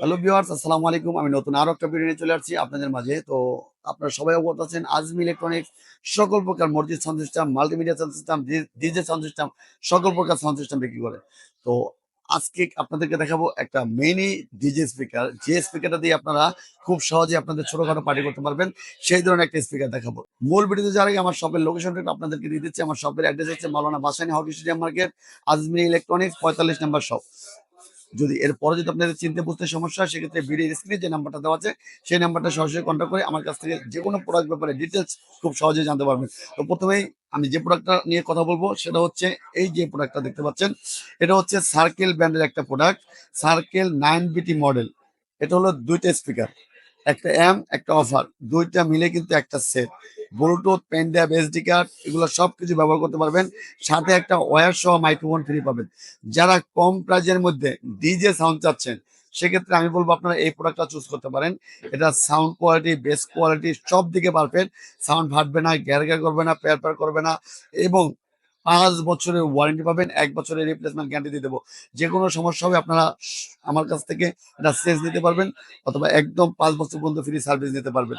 Hello viewers আসসালামু আলাইকুম। আমি নতুন আরও একটা ভিডিও নিয়ে চলে আসছি আপনাদের মাঝে। তো আপনারা সবাই অবগত আছেন, আজমি ইলেকট্রনিক্স সকল প্রকার মসজিদ sound system multimedia sound system DJ sound system সকল প্রকার সাউন্ড সিস্টেম বিক্রি করে। তো আজকে আপনাদেরকে দেখাবো একটা মিনি ডিজে স্পিকার যে স্পিকারটা দিয়ে আপনারা খুব সহজে আপনাদের ছোটখাটো পার্টি করতে পারবেন, সেই ধরনের একটা স্পিকার দেখাবো। মূল ভিডিওতে যাওয়ার আগে আমার শপের লোকেশনটা আপনাদেরকে দিয়ে দিচ্ছি। আমার শপের অ্যাড্রেস হচ্ছে Maulana Bhasani hockey stadium market, Azmi electronics পঁয়তাল্লিশ নাম্বার শপ যদি এরপরে যদি আপনাদের চিনতে বুঝতে সমস্যা হয়, সেক্ষেত্রে ভিডিও স্ক্রিনে যে নাম্বারটা দেওয়া আছে, সেই নাম্বারটা সরাসরি কন্ট্যাক্ট করে আমার কাছ থেকে যে কোনো প্রোডাক্ট ব্যাপারে ডিটেলস খুব সহজে জানতে পারবেন। তো প্রথমেই আমি যে প্রোডাক্টটা নিয়ে কথা বলব, সেটা হচ্ছে এই যে প্রোডাক্টটা দেখতে পাচ্ছেন, এটা হচ্ছে সার্কেল ব্র্যান্ডের একটা product circle nine BT model এটা হলো দুইটা স্পিকার একটা এম একটা অফার। দুইটা মিলে কিন্তু একটা set. Bluetooth, pen drive, SD card, এগুলো সব কিছু ব্যবহার করতে পারবেন। সাথে একটা ওয়্যার সহ মাইক্রোফোন ফ্রি পাবেন। যারা কম প্রাইজের মধ্যে ডিজে সাউন্ড চাচ্ছেন, সেক্ষেত্রে আমি বলব আপনারা এই প্রোডাক্টটা চুজ করতে পারেন। এটা সাউন্ড কোয়ালিটি, বেস কোয়ালিটি সব দিকে পারফেক্ট সাউন্ড ফাটবে না গ্যার গ্যার করবে না, পেয়ার পেয়ার করবে না এবং পাঁচ বছরের ওয়ারেন্টি পাবেন, এক বছরের রিপ্লেসমেন্ট গ্যারান্টি দিয়ে দেবো। যে কোনো সমস্যা হবে আপনারা আমার কাছ থেকে এটা সেজ নিতে পারবেন, অথবা একদম পাঁচ বছর পর্যন্ত ফ্রি সার্ভিস নিতে পারবেন।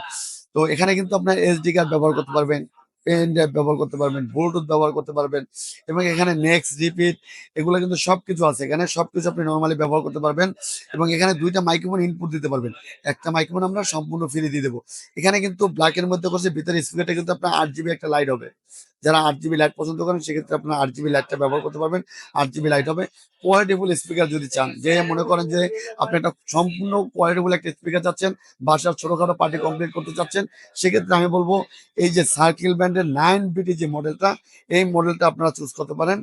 তো এখানে কিন্তু আপনার এসডি কার্ড ব্যবহার করতে পারবেন পেন ড্রাইভ ব্যবহার করতে পারবেন ব্লুটুথ ব্যবহার করতে পারবেন এবং এখানে নেক্সট রিপিট এগুলো কিন্তু সবকিছু আছে। এখানে সবকিছু আপনি নর্মালি ব্যবহার করতে পারবেন এবং এখানে দুইটা মাইক্রোফোন ইনপুট দিতে পারবেন। একটা মাইক্রোফোন আমরা সম্পূর্ণ ফ্রি দিয়ে দেবো। এখানে কিন্তু ব্ল্যাকের মধ্যে করছে, ভিতরে স্পিকারটা কিন্তু আপনার আট জিবি একটা লাইট হবে। যারা আট জিবি লাইট পছন্দ করেন, সেক্ষেত্রে আপনার আট জিবি লাইটটা ব্যবহার করতে পারবেন। আট জিবি লাইট হবে। কোয়ালিটিফুল স্পিকার যদি চান, যে মনে করেন যে আপনি একটা সম্পূর্ণ কোয়ালিটিফুল একটা স্পিকার চাচ্ছেন, বাসার ছোটখাটো পার্টি কমপ্লিট করতে চাচ্ছেন, সেক্ষেত্রে আমি বলব, এই যে সার্কেল ব্র্যান্ডের নাইন বিটি যে মডেলটা এই মডেলটা আপনারা চুজ করতে পারেন।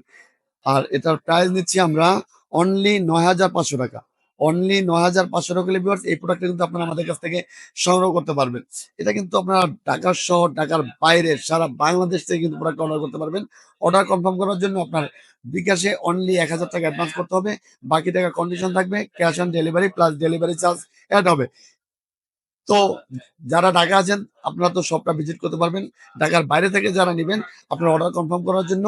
আর এটার প্রাইস নিচ্ছি আমরা অনলি নয় হাজার পাঁচশো টাকা। অনলি নয় হাজার পাঁচশো টাকা ভিউয়ার্স এই প্রোডাক্টটা কিন্তু আপনারা আমাদের কাছ থেকে সংগ্রহ করতে পারবেন। এটা কিন্তু আপনারা ঢাকার শহর, ঢাকার বাইরে, সারা বাংলাদেশ থেকে কিন্তু প্রোডাক্ট অর্ডার করতে পারবেন। অর্ডার কনফার্ম করার জন্য আপনার বিকাশে অনলি এক হাজার টাকা অ্যাডভান্স করতে হবে। বাকি টাকা কন্ডিশন থাকবে cash on delivery plus delivery charge add হবে। তো যারা ঢাকা আছেন, আপনারা তো সবটা ভিজিট করতে পারবেন। ঢাকার বাইরে থেকে যারা নেবেন, আপনারা অর্ডার কনফার্ম করার জন্য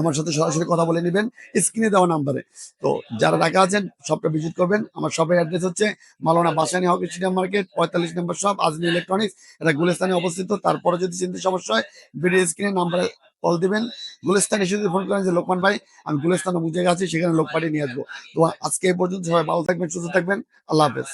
আমার সাথে সরাসরি কথা বলে নেবেন স্ক্রিনে দেওয়া নাম্বারে তো যারা ঢাকা আছেন, সবটা ভিজিট করবেন। আমার শপের অ্যাড্রেস হচ্ছে Maulana Bhasani hockey stadium market, পঁয়তাল্লিশ নম্বর শপ আজমি ইলেকট্রনিক্স এটা গুলিস্তানে অবস্থিত। তারপরে যদি চিনতে সমস্যা হয় ভিডিও স্ক্রিনে নাম্বারে কল দিবেন। গুলিস্তান এসে যদি ফোন করেন যে, লোকমান ভাই, আমি গুলিস্তানে বুঝে গেছি, সেখানে লোক পাঠিয়ে নিয়ে আসব। তো আজকে এই পর্যন্ত সবাই ভালো থাকবেন, সুস্থ থাকবেন। আল্লাহ হাফেজ।